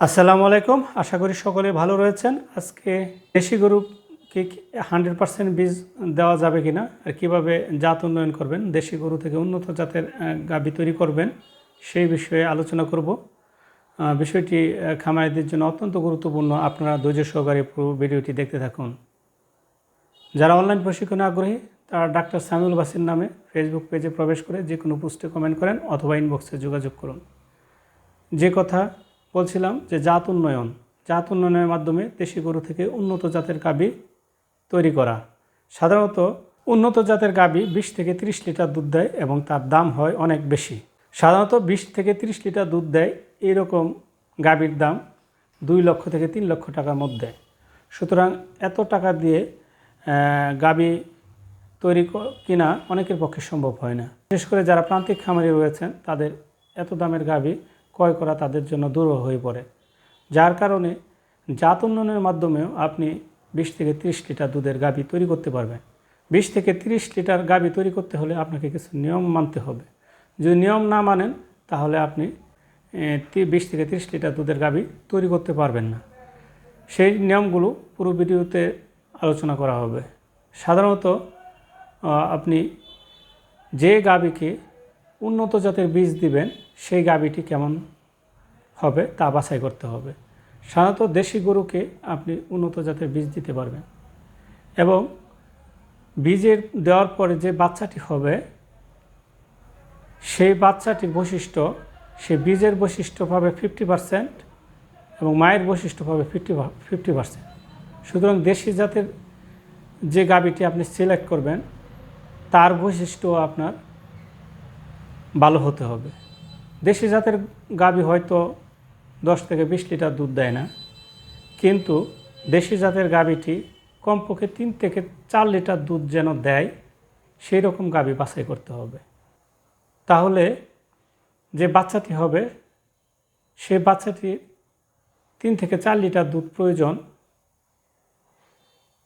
আসসালামু আলাইকুম। আশা করি সকলে ভালো রয়েছেন। আজকে দেশি গরুকে হান্ড্রেড পার্সেন্ট বীজ দেওয়া যাবে কিনা আর কীভাবে জাত উন্নয়ন করবেন, দেশি গরু থেকে উন্নত জাতের গাভী তৈরি করবেন, সেই বিষয়ে আলোচনা করব। বিষয়টি খামারিদের জন্য অত্যন্ত গুরুত্বপূর্ণ। আপনারা ধৈর্য সহকারে পুরো ভিডিওটি দেখতে থাকুন। যারা অনলাইন প্রশিক্ষণে আগ্রহী, তারা ডাক্তার সামিউল বাসির নামে ফেসবুক পেজে প্রবেশ করে যে কোনো পোস্টে কমেন্ট করেন অথবা ইনবক্সে যোগাযোগ করুন। যে কথা বলছিলাম যে জাত উন্নয়ন। জাত উন্নয়নের মাধ্যমে দেশি গরু থেকে উন্নত জাতের গাবি তৈরি করা। সাধারণত উন্নত জাতের গাবি বিশ থেকে তিরিশ লিটার দুধ দেয় এবং তার দাম হয় অনেক বেশি। সাধারণত বিশ থেকে তিরিশ লিটার দুধ দেয় এইরকম গাবির দাম দুই লক্ষ থেকে তিন লক্ষ টাকার মধ্যে। সুতরাং এত টাকা দিয়ে গাবি তৈরি কিনা অনেকের পক্ষে সম্ভব হয় না। বিশেষ করে যারা প্রান্তিক খামারি রয়েছেন, তাদের এত দামের গাভী ক্রয় করা তাদের জন্য দুরূহ হয়ে পড়ে। যার কারণে জাত উন্নয়নের মাধ্যমেও আপনি বিশ থেকে তিরিশ লিটার দুধের গাভী তৈরি করতে পারবেন। বিশ থেকে তিরিশ লিটার গাভী তৈরি করতে হলে আপনাকে কিছু নিয়ম মানতে হবে। যদি নিয়ম না মানেন, তাহলে আপনি বিশ থেকে তিরিশ লিটার দুধের গাভী তৈরি করতে পারবেন না। সেই নিয়মগুলো পুরো ভিডিওতে আলোচনা করা হবে। সাধারণত আপনি যে গাভীকে উন্নত জাতের বীজ দিবেন, সেই গাভীটি কেমন হবে তা বাছাই করতে হবে। সাধারণত দেশি গরুকে আপনি উন্নত জাতের বীজ দিতে পারবেন। এবং বীজের দেওয়ার পরে যে বাচ্চাটি হবে, সেই বাচ্চাটির বৈশিষ্ট্য, সে বীজের বৈশিষ্ট্য পাবে ফিফটি পার্সেন্ট এবং মায়ের বৈশিষ্ট্য পাবে ফিফটি ফিফটি পার্সেন্ট সুতরাং দেশি জাতের যে গাভীটি আপনি সিলেক্ট করবেন, তার বৈশিষ্ট্য আপনার ভালো হতে হবে। দেশি জাতের গাভী হয়তো দশ থেকে বিশ লিটার দুধ দেয় না, কিন্তু দেশি জাতের গাভীটি কমপক্ষে তিন থেকে চার লিটার দুধ যেন দেয়, সেই রকম গাভী বাছাই করতে হবে। তাহলে যে বাচ্চাটি হবে, সে বাচ্চাটি তিন থেকে চার লিটার দুধ প্রয়োজন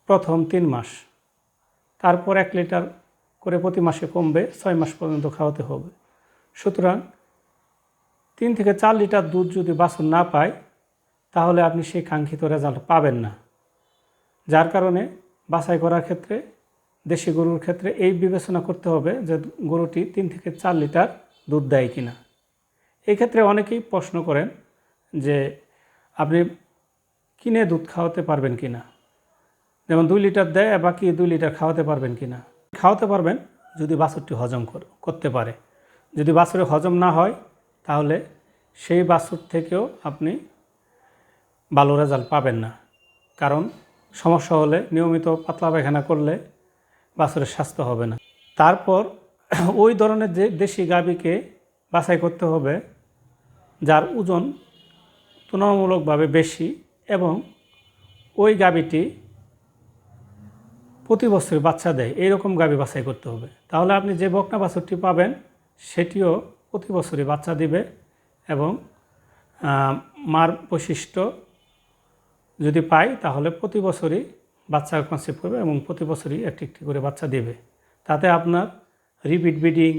প্রথম তিন মাস। তারপর এক লিটার করে প্রতি মাসে কমবে, ছয় মাস পর্যন্ত খাওয়াতে হবে। সুতরাং তিন থেকে চার লিটার দুধ যদি বাছুর না পায়, তাহলে আপনি সেই কাঙ্ক্ষিত রেজাল্ট পাবেন না। যার কারণে বাছাই করার ক্ষেত্রে, দেশি গরুর ক্ষেত্রে এই বিবেচনা করতে হবে যে গরুটি তিন থেকে চার লিটার দুধ দেয় কিনা। এই ক্ষেত্রে অনেকেই প্রশ্ন করেন যে আপনি কিনে দুধ খাওয়াতে পারবেন কি না যেমন দুই লিটার দেয় বাকি দুই লিটার খাওয়াতে পারবেন কি না খাওয়াতে পারবেন যদি বাছুরটি হজম কর- করতে পারে। যদি বাছুরে হজম না হয়, তাহলে সেই বাছুর থেকেও আপনি ভালো রেজাল্ট পাবেন না। কারণ সমস্যা হলে নিয়মিত পাতলা পায়খানা করলে বাছুরের স্বাস্থ্য হবে না। তারপর ওই ধরনের যে দেশি গাভীকে বাছাই করতে হবে, যার ওজন তুলনামূলকভাবে বেশি এবং ওই গাভীটি প্রতি বছর বাচ্চা দেয়, এইরকম গাভী বাছাই করতে হবে। তাহলে আপনি যে বকনা বাছুরটি পাবেন সেটিও প্রতি বছরই বাচ্চা দিবে এবং মার বৈশিষ্ট্য যদি পাই তাহলে প্রতি বছরই বাচ্চা কনসেপ্ট করবে এবং প্রতি বছরই একটি একটি করে বাচ্চা দেবে। তাতে আপনার রিপিট ব্রিডিং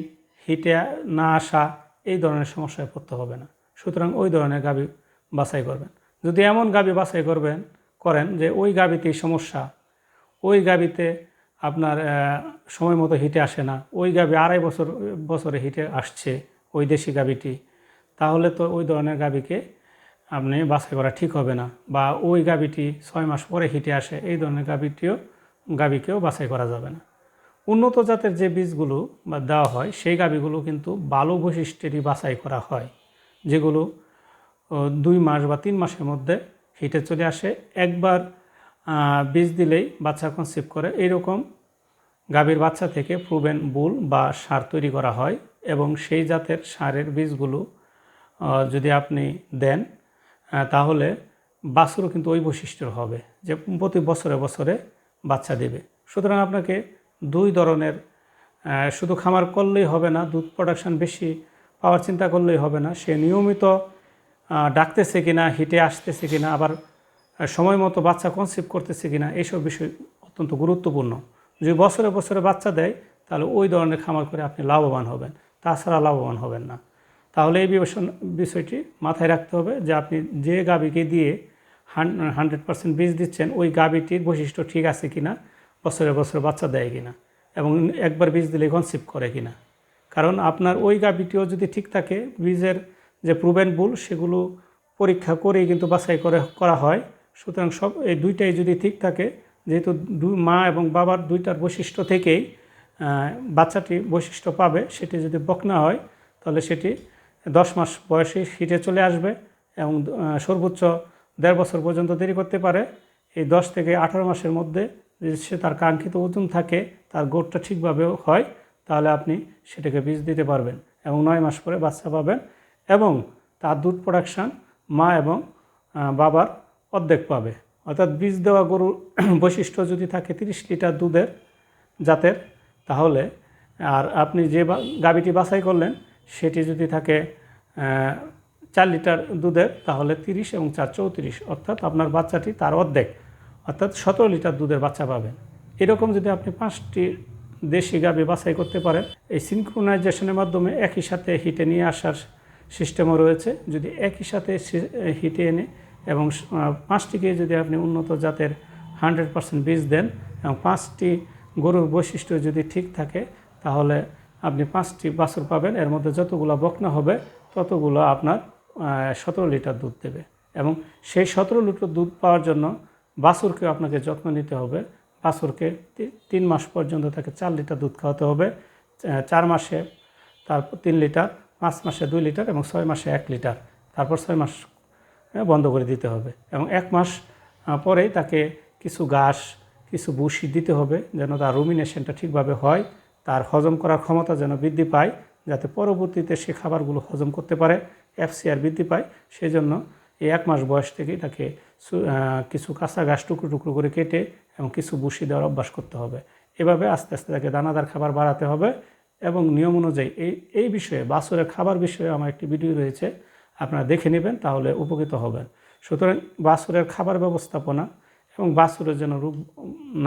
হিটে না আসা এই ধরনের সমস্যায় পড়তে হবে না। সুতরাং ওই ধরনের গাভী বাছাই করবেন। যদি এমন গাভী বাছাই করবেন, করেন যে ওই গাভীতেই সমস্যা, ওই গাবিতে আপনার সময় মতো হিটে আসে না। ওই গাবি আড়াই বছর, বছরে হিটে আসছে ওই দেশি গাবিটি। তাহলে তো ওই ধরনের গাবিকে আপনি বাছাই করা ঠিক হবে না। বা ওই গাবিটি ছয় মাস পরে হিটে আসে, এই ধরনের গাবিটিও, গাবিকেও বাছাই করা যাবে না। উন্নত জাতের যে বীজগুলো বা দেওয়া হয়, সেই গাবিগুলো কিন্তু ভালো বৈশিষ্ট্যেরই বাছাই করা হয়, যেগুলো দুই মাস বা তিন মাসের মধ্যে হিটে চলে আসে। একবার বীজ দিলেই বাচ্চা কনসিভ করে। এইরকম গাভীর বাচ্চা থেকে প্রুভেন বুল বা সার তৈরি করা হয় এবং সেই জাতের সারের বীজগুলো যদি আপনি দেন তাহলে বাছুরও কিন্তু ওই বৈশিষ্ট্য হবে যে প্রতি বছরে বছরে বাচ্চা দেবে। সুতরাং আপনাকে দুই ধরনের শুধু খামার করলেই হবে না, দুধ প্রোডাকশন বেশি পাওয়ার চিন্তা করলেই হবে না। সে নিয়মিত ডাকতেছে কিনা, হিটে আসতেছে কিনা, আবার সময় মতো বাচ্চা কনসিভ করতেছে কিনা এইসব বিষয় অত্যন্ত গুরুত্বপূর্ণ। যদি বছরে বছরে বাচ্চা দেয়, তাহলে ওই ধরনের খামার করে আপনি লাভবান হবেন। তাছাড়া লাভবান হবেন না। তাহলে এই বিবেচন বিষয়টি মাথায় রাখতে হবে যে আপনি যে গাভীকে দিয়ে হান্ড্রেড পার্সেন্ট বীজ দিচ্ছেন, ওই গাভীটির বৈশিষ্ট্য ঠিক আছে কি না বছরে বছরে বাচ্চা দেয় কিনা, এবং একবার বীজ দিলে কনসিভ করে কিনা। কারণ আপনার ওই গাভীটিও যদি ঠিক থাকে, বীজের যে প্রুভেন বুল সেগুলো পরীক্ষা করেই কিন্তু বাছাই করে, করা হয়। সুতরাং সব, এই দুইটাই যদি ঠিক থাকে, যেহেতু মা এবং বাবার দুইটার বৈশিষ্ট্য থেকেই বাচ্চাটি বৈশিষ্ট্য পাবে, সেটি যদি বকনা হয়, তাহলে সেটি দশ মাস বয়সে হিটে চলে আসবে এবং সর্বোচ্চ দেড় বছর পর্যন্ত দেরি করতে পারে। এই দশ থেকে আঠারো মাসের মধ্যে যদি সে তার কাঙ্ক্ষিত ওজন থাকে, তার গোটটা ঠিকভাবে হয়, তাহলে আপনি সেটাকে বীজ দিতে পারবেন এবং নয় মাস পরে বাচ্চা পাবেন এবং তার দুধ প্রোডাকশান মা এবং বাবার অর্ধেক পাবে। অর্থাৎ বীজ দেওয়া গরুর বৈশিষ্ট্য যদি থাকে তিরিশ লিটার দুধের জাতের, তাহলে আর আপনি যে গাভীটি বাছাই করলেন, সেটি যদি থাকে চার লিটার দুধের, তাহলে তিরিশ এবং চার চৌত্রিশ। অর্থাৎ আপনার বাচ্চাটি তার অর্ধেক। অর্থাৎ সতেরো লিটার দুধের বাচ্চা পাবেন। এরকম যদি আপনি পাঁচটি দেশি গাভী বাছাই করতে পারেন, এই সিনক্রোনাইজেশনের মাধ্যমে একই সাথে হিটে নিয়ে আসার সিস্টেমও রয়েছে। যদি একই সাথে হিটে এনে এবং পাঁচটিকে যদি আপনি উন্নত জাতের হান্ড্রেড পার্সেন্ট বীজ দেন এবং পাঁচটি গরুর বৈশিষ্ট্য যদি ঠিক থাকে, তাহলে আপনি পাঁচটি বাছুর পাবেন। এর মধ্যে যতগুলো বকনা হবে, ততগুলো আপনার সতেরো লিটার দুধ দেবে। এবং সেই সতেরো লিটার দুধ পাওয়ার জন্য বাছুরকে আপনাকে যত্ন নিতে হবে। বাছুরকে তিন মাস পর্যন্ত তাকে চার লিটার দুধ খাওয়াতে হবে। চার মাসে তারপর তিন লিটার, পাঁচ মাসে দুই লিটার এবং ছয় মাসে এক লিটার। তারপর ছয় মাস বন্ধ করে দিতে হবে। এবং এক মাস পরেই তাকে কিছু ঘাস কিছু বুসি দিতে হবে যেন তার রুমিনেশনটা ঠিকভাবে হয়, তার হজম করার ক্ষমতা যেন বৃদ্ধি পায়, যাতে পরবর্তীতে সে খাবারগুলো হজম করতে পারে এফসিআর বৃদ্ধি পায়। সেই জন্য এই এক মাস বয়স থেকেই তাকে কিছু কাঁচা ঘাস টুকরো টুকরো করে কেটে এবং কিছু বুসি দেওয়ার অভ্যাস করতে হবে। এভাবে আস্তে আস্তে তাকে দানাদার খাবার বাড়াতে হবে এবং নিয়ম অনুযায়ী এই এই বিষয়ে বাছুরের খাবার বিষয়ে আমার একটি ভিডিও রয়েছে। আপনারা দেখে নেবেন, তাহলে উপকৃত হবেন। সুতরাং বাছুরের খাবার ব্যবস্থাপনা এবং বাছুরের যেন রোগ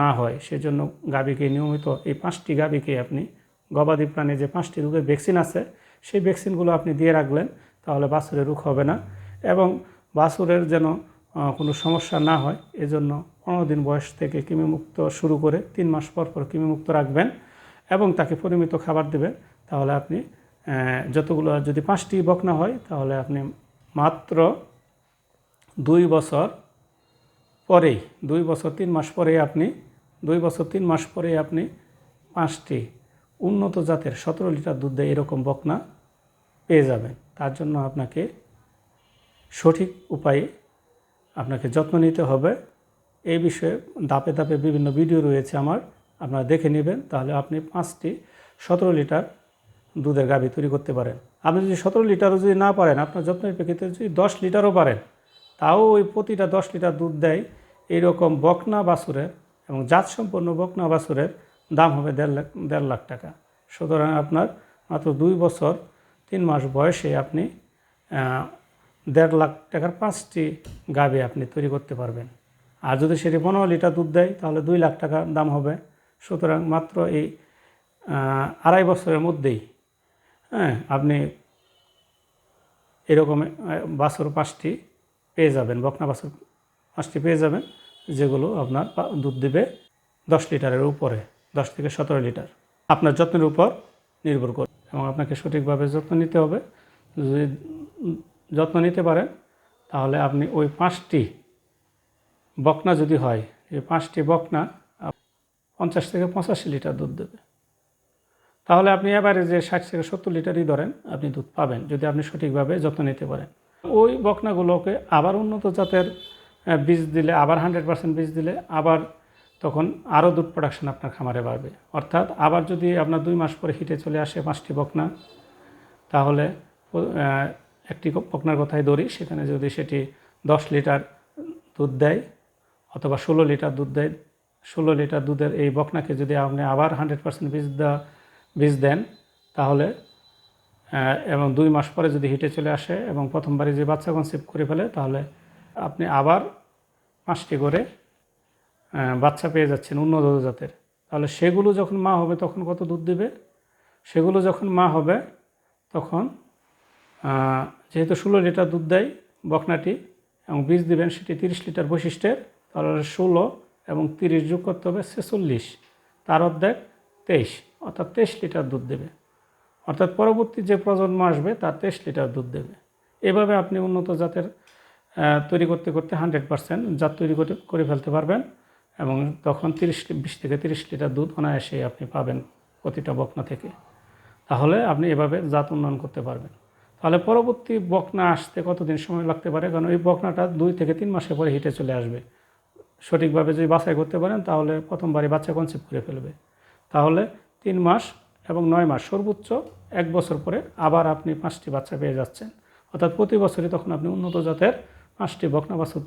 না হয়, সেজন্য গাভীকে নিয়মিত এই পাঁচটি গাভীকে আপনি, গবাদি প্রাণী যে পাঁচটি রোগের ভ্যাকসিন আছে, সেই ভ্যাকসিনগুলো আপনি দিয়ে রাখলেন, তাহলে বাছুরের রোগ হবে না। এবং বাছুরের যেন কোনো সমস্যা না হয়, এজন্য পনেরো দিন বয়স থেকে কৃমিমুক্ত শুরু করে তিন মাস পর পর কৃমিমুক্ত রাখবেন এবং তাকে পরিমিত খাবার দেবেন, তাহলে আপনি যতগুলো, যদি পাঁচটি বকনা হয়, তাহলে আপনি মাত্র দুই বছর পরেই, দুই বছর তিন মাস পরেই আপনি, দুই বছর তিন মাস পরেই আপনি পাঁচটি উন্নত জাতের সতেরো লিটার দুধ দেয় এরকম বকনা পেয়ে যাবেন। তার জন্য আপনাকে সঠিক উপায়ে আপনাকে যত্ন নিতে হবে। এই বিষয়ে ধাপে ধাপে বিভিন্ন ভিডিও রয়েছে আমার, আপনারা দেখে নেবেন। তাহলে আপনি পাঁচটি সতেরো লিটার দুধের গাভী তৈরি করতে পারেন। আপনি যদি সতেরো লিটারও যদি না পারেন, আপনার যত্নের প্রেক্ষিতে যদি দশ লিটারও পারেন, তাও ওই প্রতিটা দশ লিটার দুধ দেয় এইরকম বকনা বাছুরের এবং জাত সম্পন্ন বকনা বাছুরের দাম হবে দেড় লাখ দেড় লাখ টাকা। সুতরাং আপনার মাত্র দুই বছর, তিন মাস বয়সে আপনি দেড় লাখ টাকার পাঁচটি গাভী আপনি তৈরি করতে পারবেন। আর যদি সেটি পনেরো লিটার দুধ দেয়, তাহলে দুই লাখ টাকা দাম হবে। সুতরাং মাত্র এই আড়াই বছরের মধ্যেই হ্যাঁ আপনি এরকম বাছুর পাঁচটি পেয়ে যাবেন, বকনা বাছুর পাঁচটি পেয়ে যাবেন, যেগুলো আপনার দুধ দেবে দশ লিটারের উপরে, দশ থেকে সতেরো লিটার। আপনার যত্নের উপর নির্ভর করে এবং আপনাকে সঠিকভাবে যত্ন নিতে হবে। যদি যত্ন নিতে পারেন, তাহলে আপনি ওই পাঁচটি বকনা যদি হয়, এই পাঁচটি বকনা পঞ্চাশ থেকে পঁচাশি লিটার দুধ দেবে। তাহলে আপনি এবারে যে ষাট থেকে সত্তর লিটারই ধরেন, আপনি দুধ পাবেন, যদি আপনি সঠিকভাবে যত্ন নিতে পারেন। ওই বকনাগুলোকে আবার উন্নত জাতের বীজ দিলে, আবার হান্ড্রেড পার্সেন্ট বীজ দিলে আবার তখন আরও দুধ প্রোডাকশন আপনার খামারে বাড়বে। অর্থাৎ আবার যদি আপনার দুই মাস পরে হিটে চলে আসে পাঁচটি বকনা, তাহলে একটি বকনার কথাই ধরি, সেখানে যদি সেটি দশ লিটার দুধ দেয় অথবা ষোলো লিটার দুধ দেয়, ষোলো লিটার দুধের এই বকনাকে যদি আপনি আবার হান্ড্রেড পার্সেন্ট বীজ দেওয়া বীজ দেন, তাহলে এবং দুই মাস পরে যদি হিটে চলে আসে এবং প্রথমবারে যে বাচ্চা কনসেপ্ট করে ফেলে, তাহলে আপনি আবার পাঁচটি করে বাচ্চা পেয়ে যাচ্ছেন উন্নত জাতের। তাহলে সেগুলো যখন মা হবে, তখন কত দুধ দেবে? সেগুলো যখন মা হবে, তখন যেহেতু ষোলো লিটার দুধ দেয় বকনাটি এবং বীজ দেবেন, সেটি তিরিশ লিটার বৈশিষ্ট্যের, তাহলে ষোলো এবং তিরিশ যোগ করতে হবে ছেচল্লিশ। তার অর্ধেক তেইশ। অর্থাৎ তেইশ লিটার দুধ দেবে। অর্থাৎ পরবর্তী যে প্রজন্ম আসবে, তার তেইশ লিটার দুধ দেবে। এভাবে আপনি উন্নত জাতের তৈরি করতে করতে হান্ড্রেড পার্সেন্ট জাত তৈরি করে ফেলতে পারবেন এবং তখন তিরিশ, বিশ থেকে তিরিশ লিটার দুধ অনায়াসেই আপনি পাবেন প্রতিটা বকনা থেকে। তাহলে আপনি এভাবে জাত উন্নয়ন করতে পারবেন। তাহলে পরবর্তী বকনা আসতে কতদিন সময় লাগতে পারে? কারণ এই বকনাটা দুই থেকে তিন মাসের পরে হিটে চলে আসবে। সঠিকভাবে যদি বাছাই করতে পারেন, তাহলে প্রথমবারই বাচ্চা কনসেপ্ট করে ফেলবে। তাহলে তিন মাস এবং নয় মাস। সর্বোচ্চ এক বছর পরে আবার আপনি পাঁচটি বাচ্চা পেয়ে যাচ্ছেন। অর্থাৎ প্রতি বছরই তখন আপনি উন্নত জাতের পাঁচটি বকনা বাছুর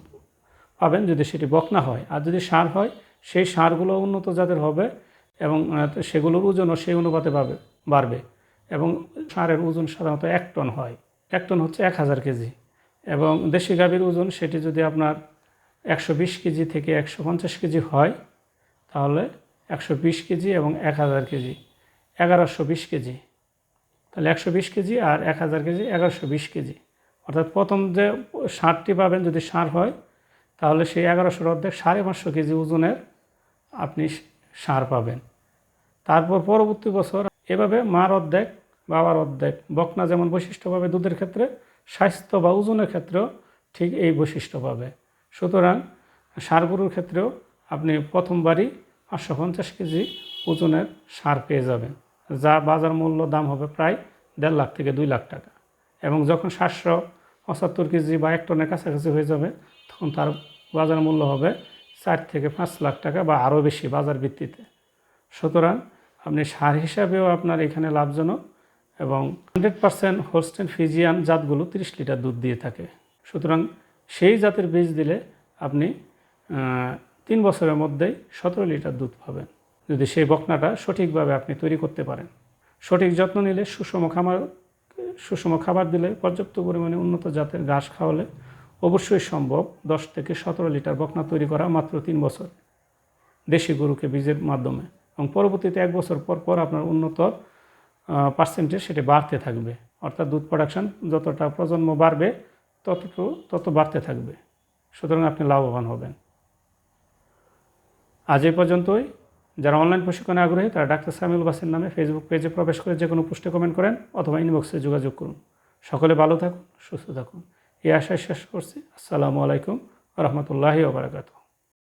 পাবেন যদি সেটি বকনা হয়। আর যদি সার হয়, সেই সারগুলো উন্নত জাতের হবে এবং সেগুলোর ওজনও সেই অনুপাতে পাবে, বাড়বে এবং সারের ওজন সাধারণত এক টন হয়। এক টন হচ্ছে এক হাজার কেজি এবং দেশি গাভীর ওজন সেটি যদি আপনার একশো বিশ কেজি থেকে একশো পঞ্চাশ কেজি হয়, তাহলে একশো বিশ কেজি এবং এক হাজার কেজি, এগারোশো বিশ কেজি। তাহলে একশো বিশ কেজি আর এক হাজার কেজি, এগারোশো বিশ কেজি। অর্থাৎ প্রথম যে সারটি পাবেন যদি সার হয়, তাহলে সেই এগারোশোর অর্ধেক সাড়ে পাঁচশো কেজি ওজনের আপনি সার পাবেন। তারপর পরবর্তী বছর এভাবে মার অর্ধেক, বাবার অর্ধেক, বকনা যেমন বৈশিষ্ট্য পাবে দুধের ক্ষেত্রে, স্বাস্থ্য বা ওজনের ক্ষেত্রেও ঠিক এই বৈশিষ্ট্য পাবে। সুতরাং সার গরুর ক্ষেত্রেও আপনি প্রথমবারই পাঁচশো পঞ্চাশ কেজি ওজনের সার পেয়ে যাবেন, যা বাজার মূল্য দাম হবে প্রায় দেড় লাখ থেকে দুই লাখ টাকা। এবং যখন সাতশো পঁচাত্তর কেজি বা এক টনের কাছাকাছি হয়ে যাবে, তখন তার বাজার মূল্য হবে চার থেকে পাঁচ লাখ টাকা বা আরও বেশি বাজার ভিত্তিতে। সুতরাং আপনি সার হিসাবেও আপনার এখানে লাভজনক এবং হান্ড্রেড পার্সেন্ট হোস্টেন ফিজিয়ান জাতগুলো তিরিশ লিটার দুধ দিয়ে থাকে। সুতরাং সেই জাতের বীজ দিলে আপনি তিন বছরের মধ্যেই সতেরো লিটার দুধ পাবেন। যদি সেই বকনাটা সঠিকভাবে আপনি তৈরি করতে পারেন। সঠিক যত্ন নিলে সুষম খাবার সুষম খাবার দিলে পর্যাপ্ত পরিমাণে উন্নত জাতের ঘাস খাওয়ালে অবশ্যই সম্ভব দশ থেকে সতেরো লিটার বকনা তৈরি করা মাত্র তিন বছর দেশি গরুকে বীজের মাধ্যমে। এবং পরবর্তীতে এক বছর পর পর আপনার উন্নত পার্সেন্টেজ সেটি বাড়তে থাকবে। অর্থাৎ দুধ প্রোডাকশন যতটা প্রজন্ম বাড়বে, ততটুকু, তত বাড়তে থাকবে। সুতরাং আপনি লাভবান হবেন। আজ এই পর্যন্তই। যারা অনলাইন প্রশিক্ষণে আগ্রহী, তারা ডাক্তার সামিউল বাসের নামে ফেসবুক পেজে প্রবেশ করে যে কোনো পোস্টে কমেন্ট করেন অথবা ইনবক্সে যোগাযোগ করুন। সকলে ভালো থাকুন, সুস্থ থাকুন। এই আশায় শেষ করছি। আসসালামু আলাইকুম রহমতুল্লাহি ওবরাকাতু